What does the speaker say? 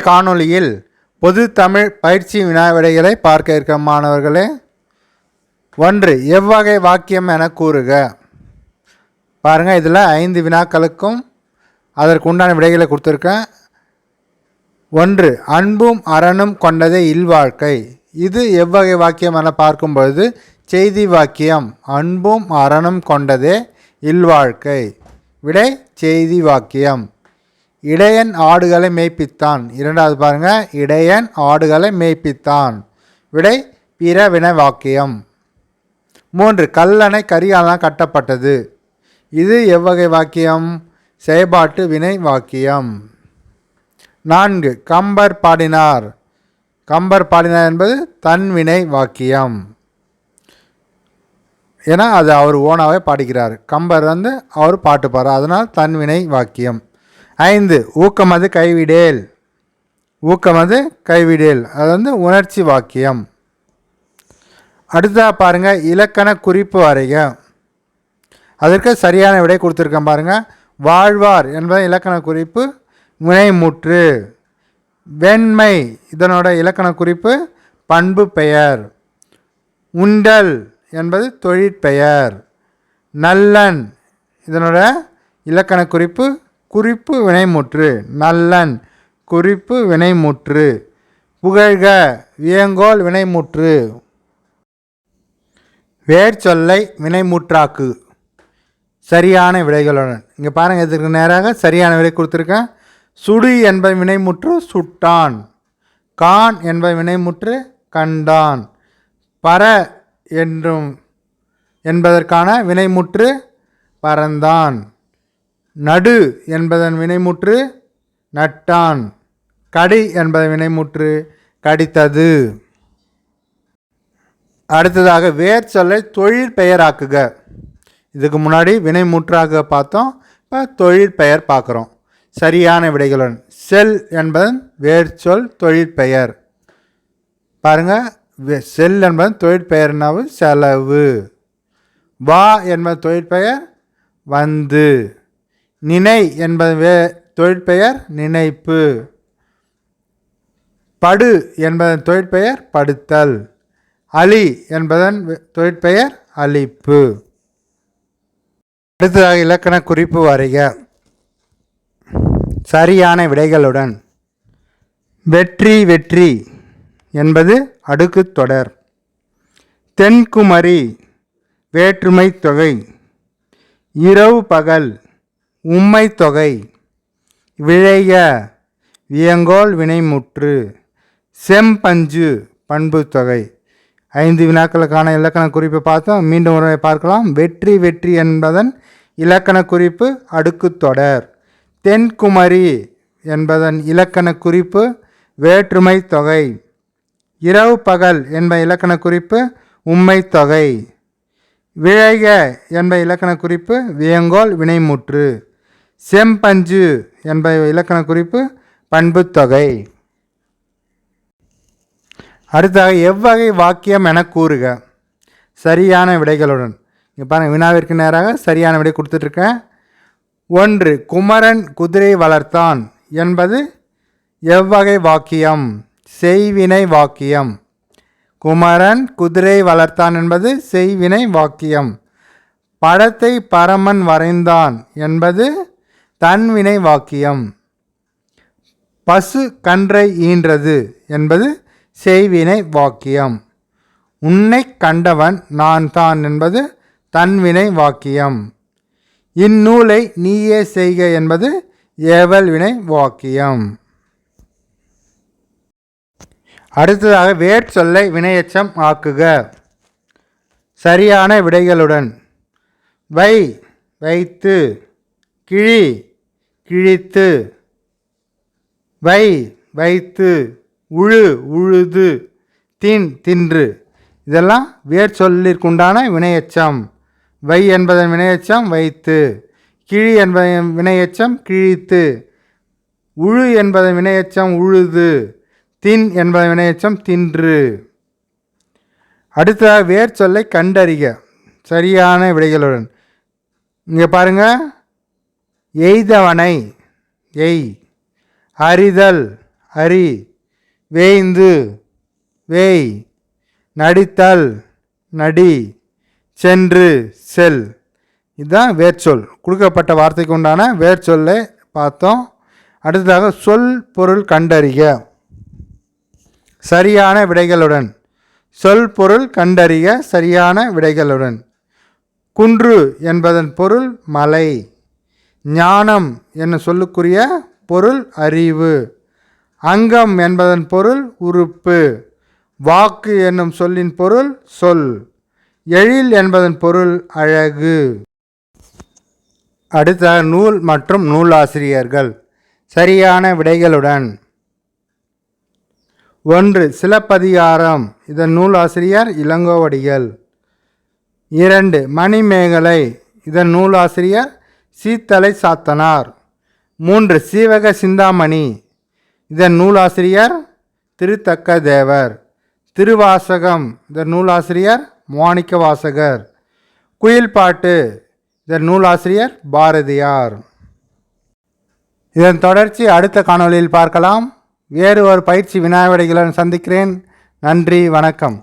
காணொளியில் பொது தமிழ் பயிற்சி வினா விடைகளை பார்க்க இருக்க மாணவர்களே ஒன்று எவ்வகை வாக்கியம் என கூறுக. பாருங்கள் இதில் ஐந்து வினாக்களுக்கும் அதற்கு உண்டான விடைகளை கொடுத்துருக்கேன். ஒன்று அன்பும் அறனும் கொண்டதே இல்வாழ்க்கை. இது எவ்வகை வாக்கியம் என பார்க்கும்பொழுது செய்தி வாக்கியம் அன்பும் அறனும் கொண்டதே இல்வாழ்க்கை. விடை செய்தி வாக்கியம். இடையன் ஆடுகளை மேய்ப்பித்தான். இரண்டாவது பாருங்க இடையன் ஆடுகளை மேய்ப்பித்தான். விடை பிற வினை வாக்கியம். மூன்று கல்லணை கரியாலாம் கட்டப்பட்டது. இது எவ்வகை வாக்கியம்? செயல்பாட்டு வினை வாக்கியம். நான்கு கம்பர் பாடினார். கம்பர் பாடினார் என்பது தன்வினை வாக்கியம். ஏன்னா அது அவர் ஓனாவே பாடிக்கிறார். கம்பர் வந்து அவர் பாட்டு பாடுறார். அதனால் தன்வினை வாக்கியம். ஐந்து ஊக்கமது கைவிடேல். ஊக்கமது கைவிடேல். அது வந்து உணர்ச்சி வாக்கியம். அடுத்ததாக பாருங்கள் இலக்கண குறிப்பு வரைக அதற்கு சரியான விடை கொடுத்துருக்கேன் பாருங்கள் வாழ்வார் என்பது இலக்கண குறிப்பு. முனைமுற்று. வெண்மை இதனோட இலக்கண குறிப்பு. பண்பு பெயர். உண்டல் என்பது தொழிற்பெயர். நல்லன் இதனோட இலக்கண குறிப்பு. குறிப்பு வினைமுற்று நல்லன் குறிப்பு வினைமுற்று புகழ்க வியங்கோல் வினைமுற்று. வேர்ச்சொல்லை வினைமுற்றாக்கு. சரியான விடைகளுடன். இங்கே பாருங்கள் இதற்கு நேராக சரியான விடை கொடுத்துருக்கேன் சுடு என்ப வினைமுற்று சுட்டான். கான் என்ப வினைமுற்று கண்டான். பர என்றும் என்பதற்கான வினைமுற்று பறந்தான். நடு என்பதன் வினைமுற்று நட்டான். கடி என்பதன் வினைமுற்று கடித்தது. அடுத்ததாக வேர் சொல்லை தொழில் பெயராக்குக. இதுக்கு முன்னாடி வினைமுற்றாக பார்த்தோம். இப்போ தொழில் பெயர் பார்க்குறோம். சரியான விடைகளுடன் செல் என்பதன் வேர் சொல் தொழிற்பெயர் பாருங்கள் வெ- செல் தொழில் தொழிற்பெயர்னாவு செலவு. வா என்பது தொழிற்பெயர் வந்து. நினை என்பது வே தொழிற்பெயர் நினைப்பு. படு என்பதன் தொழிற்பெயர் படுத்தல். அலி என்பதன் தொழிற்பெயர் அழிப்பு. அடுத்ததாக இலக்கண குறிப்பு வரைக. சரியான விடைகளுடன். வெற்றி வெற்றி என்பது அடுக்கு தொடர். தென்குமரி வேற்றுமை தொகை. இரவு பகல் உம்மை தொகை விழைக வியங்கோல் வினைமுற்று. செம்பஞ்சு பண்பு தொகை ஐந்து வினாக்களுக்கான இலக்கண குறிப்பை பார்த்தோம். மீண்டும் ஒரு பார்க்கலாம். வெற்றி வெற்றி என்பதன் இலக்கண குறிப்பு அடுக்குத் தொடர். தென்குமரி என்பதன் இலக்கண குறிப்பு வேற்றுமை தொகை. இரவு பகல் என்ப இலக்கண குறிப்பு உம்மை தொகை. விழைக என்ப இலக்கண குறிப்பு வியங்கோல் வினைமுற்று. செம்பஞ்சு என்ப இலக்கண குறிப்பு பண்புத்தொகை. அடுத்ததாக எவ்வகை வாக்கியம் என கூறுக. சரியான விடைகளுடன். இங்கே பாருங்கள் வினாவிற்கு நேராக சரியான விடை கொடுத்துட்ருக்கேன். ஒன்று குமரன் குதிரை வளர்த்தான் என்பது எவ்வகை வாக்கியம்? செய்வினை வாக்கியம். குமரன் குதிரை வளர்த்தான் என்பது செய்வினை வாக்கியம். படத்தை பரமன் வரைந்தான் என்பது தன்வினை வாக்கியம் பசு கன்றை ஈன்றது என்பது செய்வினை வாக்கியம் உன்னை கண்டவன் நான் தான் என்பது தன்வினை வாக்கியம் இந்நூலை நீயே செய்க என்பது ஏவல் வினை வாக்கியம் அடுத்ததாக வேர்ச்சொல்லை வினையச்சம் ஆக்குக. சரியான விடைகளுடன். வை வைத்து கிழி கிழித்து வை வைத்து உழு உழுது தின் தின்று. இதெல்லாம் வேர் சொல்லிற்குண்டான வினையச்சம். வை என்பதன் வினையச்சம் வைத்து கிழி என்பதன் வினையச்சம் கிழித்து உழு என்பதன் வினையச்சம் உழுது தின் என்பதன் வினையச்சம் தின்று. அடுத்ததாக வேர் சொல்லை கண்டறிக. சரியான விடைகளுடன். இங்கே பாருங்கள் எய்தவனை எய் அறிதல் அறி வேய்ந்து வேய் நடித்தல் நடி சென்று செல். இதுதான் வேர்ச்சொல். கொடுக்கப்பட்ட வார்த்தைக்கு உண்டான வேர்ச்சொல்லை பார்த்தோம். அடுத்ததாக சொல் பொருள் கண்டறிக. சரியான விடைகளுடன். சொல் பொருள் கண்டறிய சரியான விடைகளுடன். குன்று என்பதன் பொருள் மலை. ஞானம் என்று சொல்லுக்குரிய பொருள் அறிவு. அங்கம் என்பதன் பொருள் உறுப்பு. வாக்கு என்னும் சொல்லின் பொருள் சொல். எழில் என்பதன் பொருள் அழகு. அடுத்த நூல் மற்றும் நூலாசிரியர்கள். சரியான விடைகளுடன். ஒன்று சிலப்பதிகாரம். இதன் நூலாசிரியர் இளங்கோவடிகள். இரண்டு மணிமேகலை. இதன் நூலாசிரியர் சீத்தலை சாத்தனார். மூன்று சீவக சிந்தாமணி. இதன் நூலாசிரியர் திருத்தக்க தேவர் திருவாசகம். இதன் நூலாசிரியர் மாணிக்க வாசகர் குயில் பாட்டு. இதன் நூலாசிரியர் பாரதியார். இதன் தொடர்ச்சி அடுத்த காணொளியில் பார்க்கலாம். வேறு ஒரு பயிற்சி வினாவிடைகளுடன் சந்திக்கிறேன். நன்றி வணக்கம்.